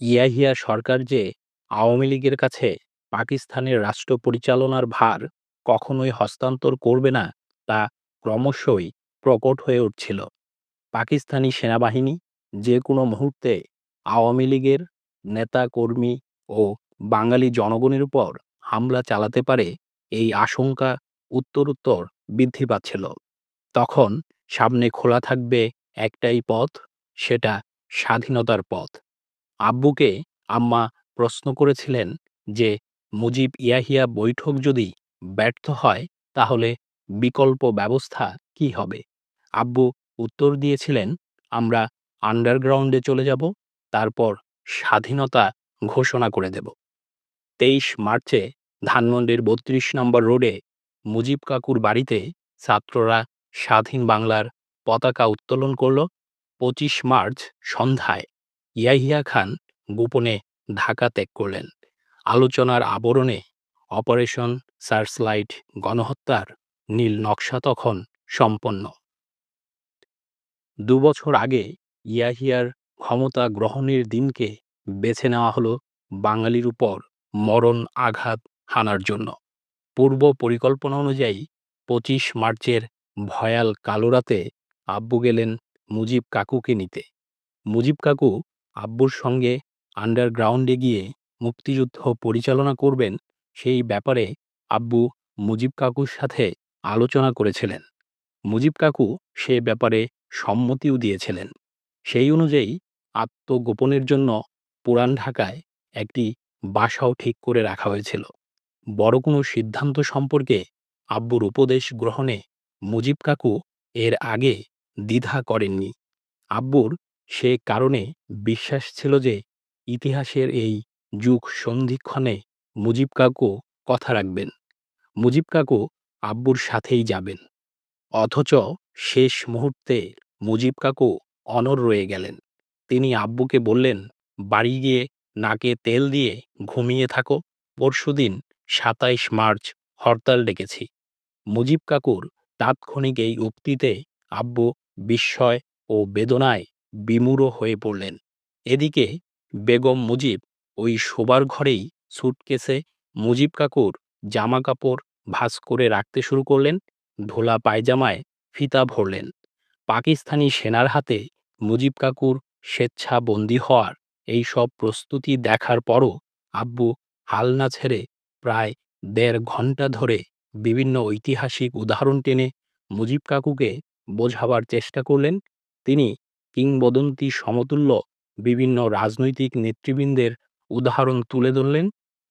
ইয়াহিয়া সরকার যে আওয়ামী লীগের কাছে পাকিস্তানের রাষ্ট্র পরিচালনার ভার কখনোই হস্তান্তর করবে না, তা ক্রমশই প্রকট হয়ে উঠছিল। পাকিস্তানি সেনাবাহিনী যে কোনো মুহূর্তে আওয়ামী লীগের নেতা কর্মী ও বাঙালি জনগণের উপর হামলা চালাতে পারে এই আশঙ্কা উত্তরোত্তর বৃদ্ধি পাচ্ছিল। তখন সামনে খোলা থাকবে একটাই পথ, সেটা স্বাধীনতার পথ। আব্বুকে আম্মা প্রশ্ন করেছিলেন যে, মুজিব ইয়াহিয়া বৈঠক যদি ব্যর্থ হয়, তাহলে বিকল্প ব্যবস্থা কি হবে? আব্বু উত্তর দিয়েছিলেন, আমরা আন্ডারগ্রাউন্ডে চলে যাব, তারপর স্বাধীনতা ঘোষণা করে দেব। তেইশ মার্চে ধানমন্ডির বত্রিশ নম্বর রোডে মুজিব কাকুর বাড়িতে ছাত্ররা স্বাধীন বাংলার পতাকা উত্তোলন করল। পঁচিশ মার্চ সন্ধ্যায় ইয়াহিয়া খান গোপনে ঢাকা ত্যাগ করলেন। আলোচনার আবরণে অপারেশন সার্চলাইট গণহত্যার নীল নকশা তখন সম্পন্ন। দুবছর আগে ইয়াহিয়ার ক্ষমতা গ্রহণের দিনকে বেছে নেওয়া হলো বাঙালির উপর মরণ আঘাত হানার জন্য। পূর্ব পরিকল্পনা অনুযায়ী পঁচিশ মার্চের ভয়াল কালো রাতে আব্বু গেলেন মুজিব কাকুকে নিতে। মুজিব কাকু আব্বুর সঙ্গে আন্ডারগ্রাউন্ডে গিয়ে মুক্তিযুদ্ধ পরিচালনা করবেন, সেই ব্যাপারে আব্বু মুজিব কাকুর সাথে আলোচনা করেছিলেন। মুজিব কাকু সে ব্যাপারে সম্মতিও দিয়েছিলেন। সেই অনুযায়ী আত্মগোপনের জন্য পুরান ঢাকায় একটি বাসাও ঠিক করে রাখা হয়েছিল। বড় কোনো সিদ্ধান্ত সম্পর্কে আব্বুর উপদেশ গ্রহণে মুজিব কাকু এর আগে দ্বিধা করেননি। আব্বুর সে কারণে বিশ্বাস ছিল যে ইতিহাসের এই যুগ সন্ধিক্ষণে মুজিব কাকু কথা রাখবেন। মুজিব কাকু আব্বুর সাথেই যাবেন। অথচ শেষ মুহূর্তে মুজিব কাকু অনর রয়ে গেলেন। তিনি আব্বুকে বললেন, বাড়ি গিয়ে নাকে তেল দিয়ে ঘুমিয়ে থাকো। পরশুদিন সাতাইশ মার্চ হরতাল ডেকেছি। মুজিব কাকুর তাৎক্ষণিক এই উক্তিতে আব্বু বিস্ময় ও বেদনায় বিমূঢ় হয়ে পড়লেন। এদিকে বেগম মুজিব ওই শোবার ঘরেই সুটকেসে মুজিব কাকুর জামা কাপড় ভাস করে রাখতে শুরু করলেন, ধোলা পায়জামায় ফিতা ভরলেন। পাকিস্তানি সেনার হাতে মুজিব কাকুর স্বেচ্ছা বন্দী হওয়ার এই সব প্রস্তুতি দেখার পরও আব্বু হাল না ছেড়ে প্রায় দেড় ঘণ্টা ধরে বিভিন্ন ঐতিহাসিক উদাহরণ টেনে মুজিব কাকুকে বোঝাবার চেষ্টা করলেন। তিনি কিংবদন্তি সমতুল্য বিভিন্ন রাজনৈতিক নেতৃবৃন্দের উদাহরণ তুলে ধরলেন,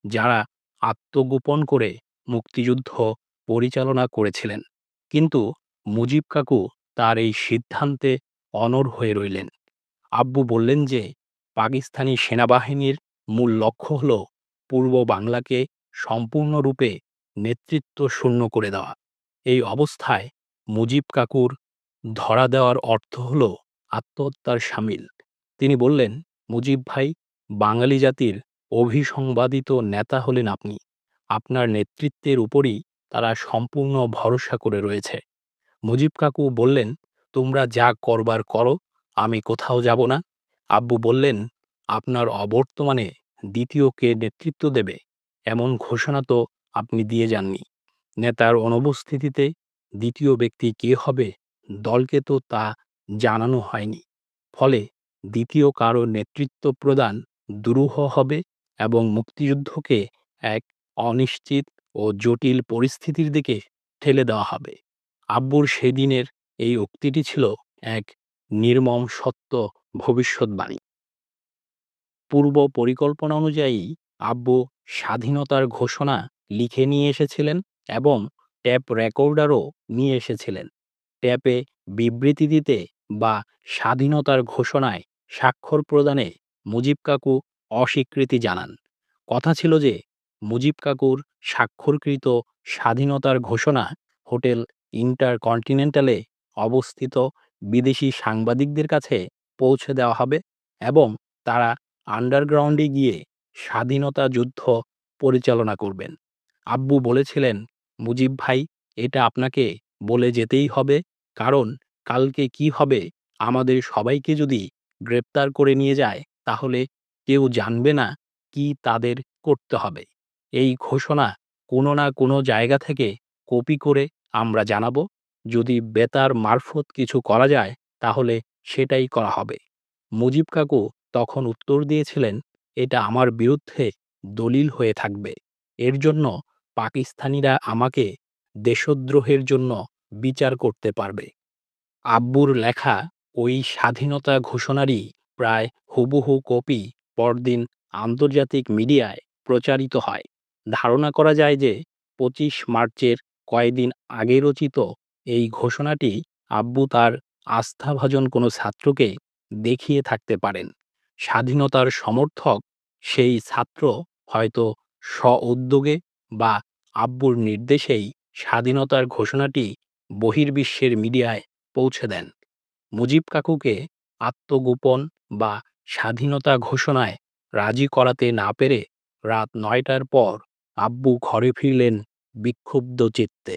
যারা আত্মগোপন করে মুক্তিযুদ্ধ পরিচালনা করেছিলেন। কিন্তু মুজিব কাকু তার এই সিদ্ধান্তে অনড় হয়ে রইলেন। আব্বু বললেন যে, পাকিস্তানি সেনাবাহিনীর মূল লক্ষ্য হল পূর্ব বাংলাকে সম্পূর্ণরূপে নেতৃত্ব শূন্য করে দেওয়া। এই অবস্থায় মুজিব কাকুর ধরা দেওয়ার অর্থ হল আত্মহত্যার সামিল। তিনি বললেন, মুজিব ভাই, বাঙালি জাতির অভিসংবাদিত নেতা হলেন আপনি। আপনার নেতৃত্বের উপরই তারা সম্পূর্ণ ভরসা করে রয়েছে। মুজিব কাকু বললেন, তোমরা যা করবার করো, আমি কোথাও যাব না। আব্বু বললেন, আপনার অবর্তমানে দ্বিতীয় কে নেতৃত্ব দেবে? এমন ঘোষণা তো আপনি দিয়ে যাননি। নেতার অনুপস্থিতিতে দ্বিতীয় ব্যক্তি কে হবে? দলকে তো তা জানানো হয়নি। ফলে দ্বিতীয় কারও নেতৃত্ব প্রদান দুরূহ হবে এবং মুক্তিযুদ্ধকে এক অনিশ্চিত ও জটিল পরিস্থিতির দিকে ঠেলে দেওয়া হবে। আব্বুর সেদিনের এই উক্তিটি ছিল এক নির্মম সত্য ভবিষ্যৎবাণী। পূর্ব পরিকল্পনা অনুযায়ী আব্বু স্বাধীনতার ঘোষণা লিখে নিয়ে এসেছিলেন এবং ট্যাপ রেকর্ডারও নিয়ে এসেছিলেন। ট্যাপে বিবৃতি দিতে বা স্বাধীনতার ঘোষণায় স্বাক্ষর প্রদানে মুজিব কাকু অস্বীকৃতি জানান। কথা ছিল যে, মুজিব কাকুর স্বাক্ষরকৃত স্বাধীনতার ঘোষণা হোটেল ইন্টারকন্টিনেন্টালে অবস্থিত বিদেশি সাংবাদিকদের কাছে পৌঁছে দেওয়া হবে এবং তারা আন্ডারগ্রাউন্ডে গিয়ে স্বাধীনতা যুদ্ধ পরিচালনা করবেন। আব্বু বলেছিলেন, মুজিব ভাই, এটা আপনাকে বলে যেতেই হবে, কারণ কালকে কি হবে? আমাদের সবাইকে যদি গ্রেপ্তার করে নিয়ে যায়, তাহলে কেউ জানবে না কি তাদের করতে হবে। এই ঘোষণা কোনো না কোনো জায়গা থেকে কপি করে আমরা জানাব। যদি বেতার মারফত কিছু করা যায়, তাহলে সেটাই করা হবে। মুজিব কাকু তখন উত্তর দিয়েছিলেন, এটা আমার বিরুদ্ধে দলিল হয়ে থাকবে। এর জন্য পাকিস্তানিরা আমাকে দেশদ্রোহের জন্য বিচার করতে পারবে। আব্বুর লেখা ওই স্বাধীনতা ঘোষণারই প্রায় হুবহু কপি পরদিন আন্তর্জাতিক মিডিয়ায় প্রচারিত হয়। ধারণা করা যায় যে পঁচিশ মার্চের কয়েকদিন আগে রচিত এই ঘোষণাটি আব্বু তার আস্থাভাজন কোনো ছাত্রকে দেখিয়ে থাকতে পারেন। স্বাধীনতার সমর্থক সেই ছাত্র হয়তো স্ব উদ্যোগে বা আব্বুর নির্দেশেই স্বাধীনতার ঘোষণাটি বহির্বিশ্বের মিডিয়ায় পৌঁছে দেন। মুজিব কাকুকে আত্মগোপন বা স্বাধীনতা ঘোষণায় রাজি করাতে না পেরে রাত নয়টার পর আব্বু ঘরে ফিরলেন বিক্ষুব্ধ চিত্তে।